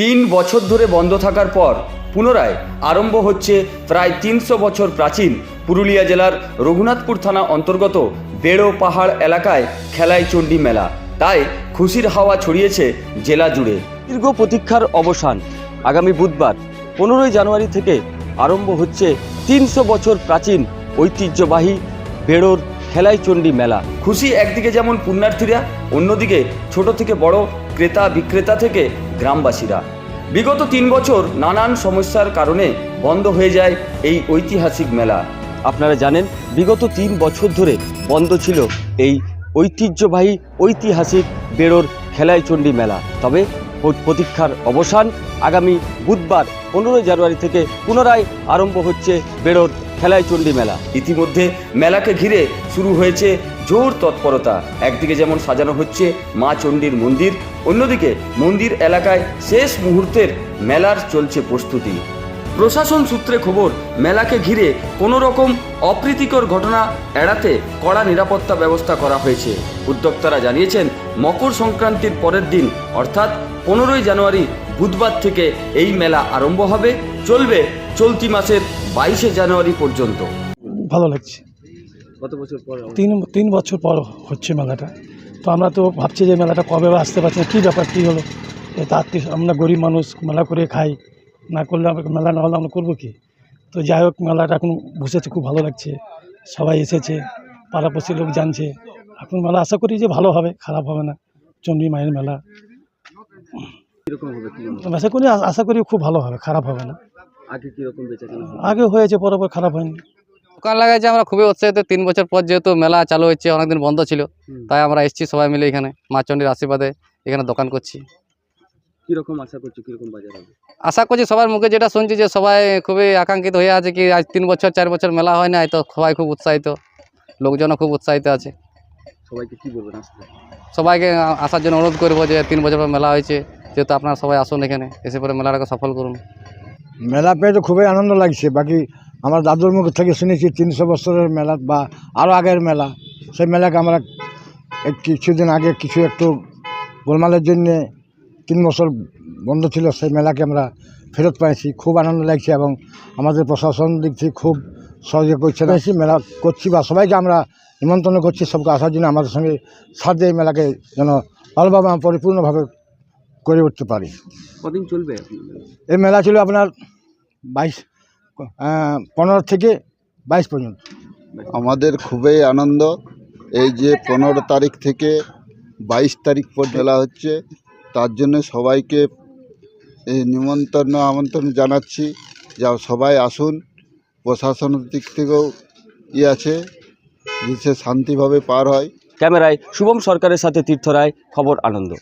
তিন বছর ধরে বন্ধ থাকার পর পুনরায় আরম্ভ হচ্ছে প্রায় তিনশো বছর প্রাচীন পুরুলিয়া জেলার রঘুনাথপুর থানা অন্তর্গত বেড়ো পাহাড় এলাকায় খেলাই চণ্ডী মেলা। তাই খুশির হাওয়া ছড়িয়েছে জেলা জুড়ে। দীর্ঘ প্রতীক্ষার অবসান আগামী বুধবার, পনেরোই জানুয়ারি থেকে আরম্ভ হচ্ছে তিনশো বছর প্রাচীন ঐতিহ্যবাহী বেড়োর খেলাই চণ্ডী মেলা। খুশি একদিকে যেমন পুণ্যার্থীরা, অন্যদিকে ছোট থেকে বড় ক্রেতা বিক্রেতা থেকে গ্রামবাসীরা। বিগত তিন বছর নানান সমস্যার কারণে বন্ধ হয়ে যায় এই ঐতিহাসিক মেলা। আপনারা জানেন, বিগত তিন বছর ধরে বন্ধ ছিল এই ঐতিহ্যবাহী, ঐতিহাসিক বেড়োর খেলাই চণ্ডী মেলা। তবে প্রতীক্ষার অবসান আগামী বুধবার, পনেরোই জানুয়ারি থেকে পুনরায় আরম্ভ হচ্ছে বেড়োর খেলাই চণ্ডী মেলা। ইতিমধ্যে মেলাকে ঘিরে শুরু হয়েছে জোর তৎপরতা। একদিকে যেমন সাজানো হচ্ছে মা চণ্ডীর মন্দির, অন্যদিকে মন্দির এলাকায় শেষ মুহূর্তের মেলার চলছে প্রস্তুতি। প্রশাসন সূত্রে খবর, মেলাকে ঘিরে কোনো রকম অপ্রীতিকর ঘটনা এড়াতে কড়া নিরাপত্তা ব্যবস্থা করা হয়েছে। উদ্যোক্তারা জানিয়েছেন, মকর সংক্রান্তির পরের দিন, অর্থাৎ পনেরোই জানুয়ারি বুধবার থেকে এই মেলা আরম্ভ হবে, চলবে চলতি মাসের বাইশে জানুয়ারি পর্যন্ত। ভালো লাগছে। কত বছর পর তিন তিন বছর পর হচ্ছে মেলাটা। তো আমরা তো ভাবছি যে মেলাটা কবে আসতে পারছি না কী ব্যাপার কী হলো? তার আমরা গরিব মানুষ মেলা করে খাই। না করলে আমরা মেলা না হলে আমরা করব কি? তো যাই হোক মেলাটা এখন বসেছে খুব ভালো লাগছে। সবাই এসেছে পাড়াপড়শি লোক জানছে। এখন মেলা আশা করি যে ভালো হবে খারাপ হবে না। চণ্ডী মায়ের মেলা। আশা করি আশা করি খুব ভালো হবে খারাপ হবে না। আগে কীরকম বেচা আগে হয়েছে পরে পর খারাপ হয়নি। দোকান লাগাইছে আমরা খুবই উৎসাহিত। তিন বছর পর যেহেতু মেলা চালু হচ্ছে অনেকদিন বন্ধ ছিল তাই আমরা এসেছি সবাই মিলে এখানে মা চণ্ডীর আশীর্বাদে এখানে দোকান করছি। কীরকম আশা করছ কীরকম বাজার হবে? আশা করছি সবার মুখে যেটা শুনছি যে সবাই খুবই আকাঙ্ক্ষিত হয়ে আছে কি আজ তিন বছর চার বছর মেলা হয় না তো সবাই খুব উৎসাহিত লোকজনও খুব উৎসাহিত আছে। সবাইকে কি বলবেন আসতে সবাইকে আসার জন্য অনুরোধ করব যে তিন বছর পর মেলা হয়েছে যেহেতু আপনারা সবাই আসুন এখানে এসে পরে মেলাটাকে সফল করুন। মেলা পেয়ে তো খুবই আনন্দ লাগছে বাকি আমার দাদুর মুখ থেকে শুনেছি তিনশো বছরের মেলা বা আরও আগের মেলা। সেই মেলাকে আমরা কিছুদিন আগে কিছু একটু গোলমালের জন্যে তিন বছর বন্ধ ছিল সেই মেলাকে আমরা ফেরত পাইছি। খুব আনন্দ লাগছে এবং আমাদের প্রশাসন দিক থেকে খুব সহযোগ করছে। বেশি মেলা করছি বা সবাইকে আমরা নিমন্ত্রণ করছি সবকে আসার জন্য আমাদের সঙ্গে সাথ দিয়ে এই মেলাকে যেন ভালোভাবে পরিপূর্ণভাবে করে উঠতে পারি। কদিন চলবে? এই মেলা ছিল আপনার বাইশ পনেরো থেকে বাইশ পর্যন্ত। আমাদের খুবই আনন্দ। এই যে পনেরো তারিখ থেকে বাইশ তারিখ পর্যন্ত হচ্ছে তার জন্য সবাইকে এই নিমন্ত্রণ আমন্ত্রণ জানাচ্ছি যা সবাই আসুন। প্রশাসনের দিক থেকেও ই আছে যাতে শান্তিভাবে পার হয়। ক্যামেরায় শুভম সরকারের সাথে তীর্থ রায় খবর আনন্দ।